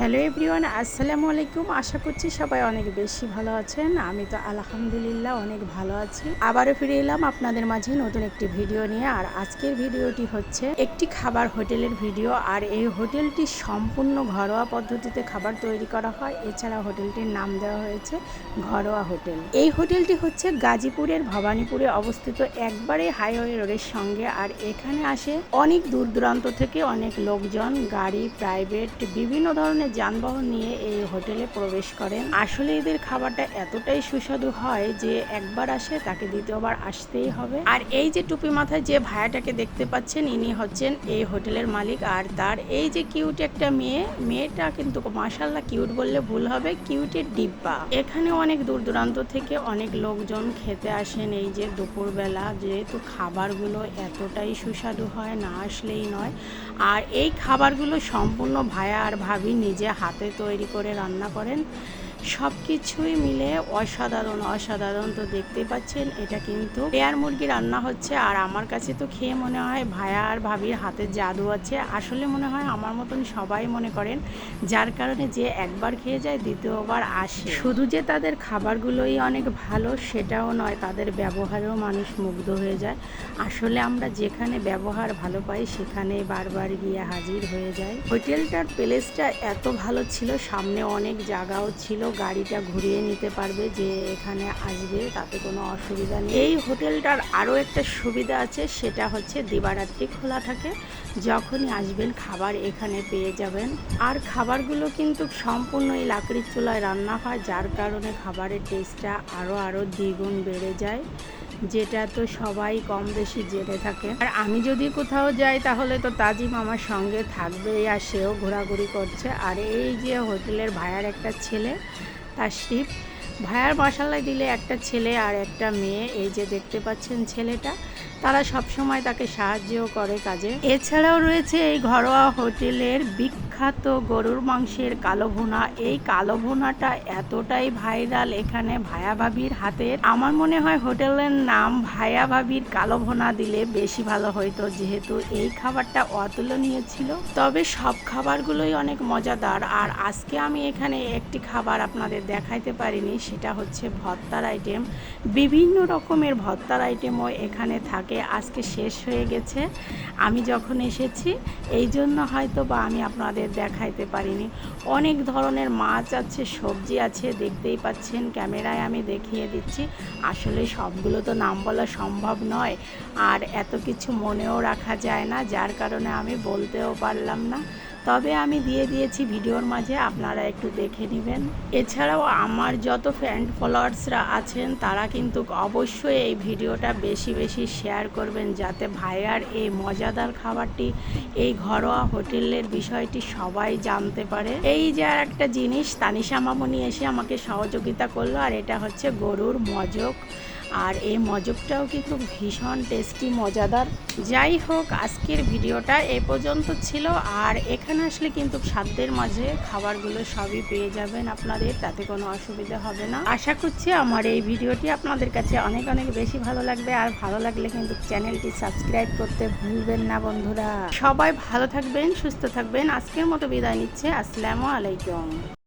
Hello everyone, আসসালামু আলাইকুম। আশা করছি সবাই অনেক বেশি ভালো আছেন। আমি তো আলহামদুলিল্লাহ অনেক ভালো আছি। আবারও ফিরে এলাম আপনাদের মাঝে নতুন একটি ভিডিও নিয়ে। আর আজকের ভিডিওটি হচ্ছে একটি খাবার হোটেলের ভিডিও। আর এই হোটেলটি সম্পূর্ণ ঘরোয়া পদ্ধতিতে খাবার তৈরি করা হয়। এছাড়া হোটেলটির নাম দেওয়া হয়েছে ঘরোয়া হোটেল। এই হোটেলটি হচ্ছে গাজীপুরের ভবানীপুরে অবস্থিত একবারে হাইওয়ে রোডের সঙ্গে। আর এখানে আসে অনেক দূর দূরান্ত থেকে অনেক লোকজন, গাড়ি, প্রাইভেট, বিভিন্ন ধরনের যানবাহন নিয়ে এই হোটেলে প্রবেশ করেন। আসলে এদের খাবারটা এতটাই সুস্বাদু হয় যে একবার আসে তাকে দ্বিতীয়বার আসতেই হবে। আর এই যে টুপি মাথায় যে ভায়াটাকে দেখতে পাচ্ছেন, ইনি হচ্ছেন এই হোটেলের মালিক। আর তার এই যে কিউট একটা মেয়ে, মেয়েটা কিন্তু মাসাল্লাহ কিউট বললে ভুল হবে, কিউটের ডিব্বা। এখানে অনেক দূর দূরান্ত থেকে অনেক লোকজন খেতে আসেন এই যে দুপুরবেলা। যেহেতু খাবারগুলো এতটাই সুস্বাদু হয়, না আসলেই নয়। আর এই খাবারগুলো সম্পূর্ণ ভায়া আর ভাবি নিজে হাতে তৈরি করে রান্না করেন। সব কিছুই মিলে অসাধারণ অসাধারণ তো দেখতেই পাচ্ছেন, এটা কিন্তু পেয়ার মুরগি রান্না হচ্ছে। আর আমার কাছে তো খেয়ে মনে হয় ভায়া আর ভাবির হাতে জাদু আছে। আসলে মনে হয় আমার মতন সবাই মনে করেন, যার কারণে যে একবার খেয়ে যায়, দ্বিতীয়বার আসে। শুধু যে তাদের খাবারগুলোই অনেক ভালো, সেটাও নয়, তাদের ব্যবহারেও মানুষ মুগ্ধ হয়ে যায়। আসলে আমরা যেখানে ব্যবহার ভালো পাই, সেখানে বারবার গিয়ে হাজির হয়ে যায় হোটেলটার প্লেসটা এত ভালো ছিল, সামনে অনেক জায়গাও ছিল গাড়িটা ঘুরিয়ে নিতে পারবে যে এখানে আসবে, তাতে কোনো অসুবিধা নেই। এই হোটেলটার আরও একটা সুবিধা আছে, সেটা হচ্ছে দিবারাত্রি খোলা থাকে। যখনই আসবেন, খাবার এখানে পেয়ে যাবেন। আর খাবারগুলো কিন্তু সম্পূর্ণ এই লাকড়ির চুলায় রান্না হয়, যার কারণে খাবারের টেস্টটা আরও আরও দ্বিগুণ বেড়ে যায়। যেটা তো সবাই কম বেশি জেনে থাকে। আর আমি যদি কোথাও যাই, তাহলে তো তাজিম আমার সঙ্গে থাকবেই আর সেও ঘোরাঘুরি করছে। আর এই যে হোটেলের ভাইয়ার একটা ছেলে তাশরিফ ভাইয়ার মশালায় দিলে একটা ছেলে আর একটা মেয়ে, এই যে দেখতে পাচ্ছেন ছেলেটা, তারা সবসময় তাকে সাহায্যও করে কাজে। এছাড়াও রয়েছে এই ঘরোয়া হোটেলের বিখ্যাত গরুর মাংসের কালো ভুনা। এই কালো ভুনাটা এতটাই ভাইরাল এখানে ভায়া ভাবির হাতের। আমার মনে হয় হোটেলের নাম ভায়া ভাবির কালো ভুনা দিলে বেশি ভালো হইতো, যেহেতু এই খাবারটা অতুলনীয় ছিল। তবে সব খাবারগুলোই অনেক মজাদার। আর আজকে আমি এখানে একটি খাবার আপনাদের দেখাইতে পারিনি, সেটা হচ্ছে ভর্তার আইটেম বিভিন্ন রকমের ভর্তার আইটেমও এখানে থাকে। আজকে শেষ হয়ে গেছে। আমি যখন এসেছি, এই জন্য হয়তো বা আমি আপনাদের দেখাইতে পারিনি। অনেক ধরনের মাছ আছে, সবজি আছে, দেখতেই পাচ্ছেন, ক্যামেরায় আমি দেখিয়ে দিচ্ছি। আসলে সবগুলো তো নাম বলা সম্ভব নয়, আর এত কিছু মনেও রাখা যায় না, যার কারণে আমি বলতেও পারলাম না। তবে আমি দিয়ে দিয়েছি ভিডিওর মাঝে, আপনারা একটু দেখে নেবেন। এছাড়াও আমার যত ফ্যান ফলোয়ার্সরা আছেন, তারা কিন্তু অবশ্যই এই ভিডিওটা বেশি বেশি শেয়ার করবেন, যাতে ভাইয়ার এই মজাদার খাবারটি এই ঘরোয়া হোটেলের বিষয়টি সবাই জানতে পারে। এই যে আর একটা জিনিস, তানিশা মামনি এসে আমাকে সহযোগিতা করল, আর এটা হচ্ছে গরুর মজক। আর এই মজকটাও কিন্তু ভীষণ টেস্টি, মজাদার? যাই হোক, আজকের ভিডিওটা এ পর্যন্ত ছিল। আর এখানে আসলে কিন্তু সাধ্যের মাঝে খাবারগুলো সবই পেয়ে যাবেন আপনাদের, তাতে কোনো অসুবিধা হবে না। আশা করছি আমার এই ভিডিওটি আপনাদের কাছে অনেক অনেক বেশি ভালো লাগবে। আর ভালো লাগলে কিন্তু চ্যানেলটি সাবস্ক্রাইব করতে ভুলবেন না, বন্ধুরা। সবাই ভালো থাকবেন, সুস্থ থাকবেন। আজকের মতো বিদায় নিচ্ছে। আসসালামু আলাইকুম।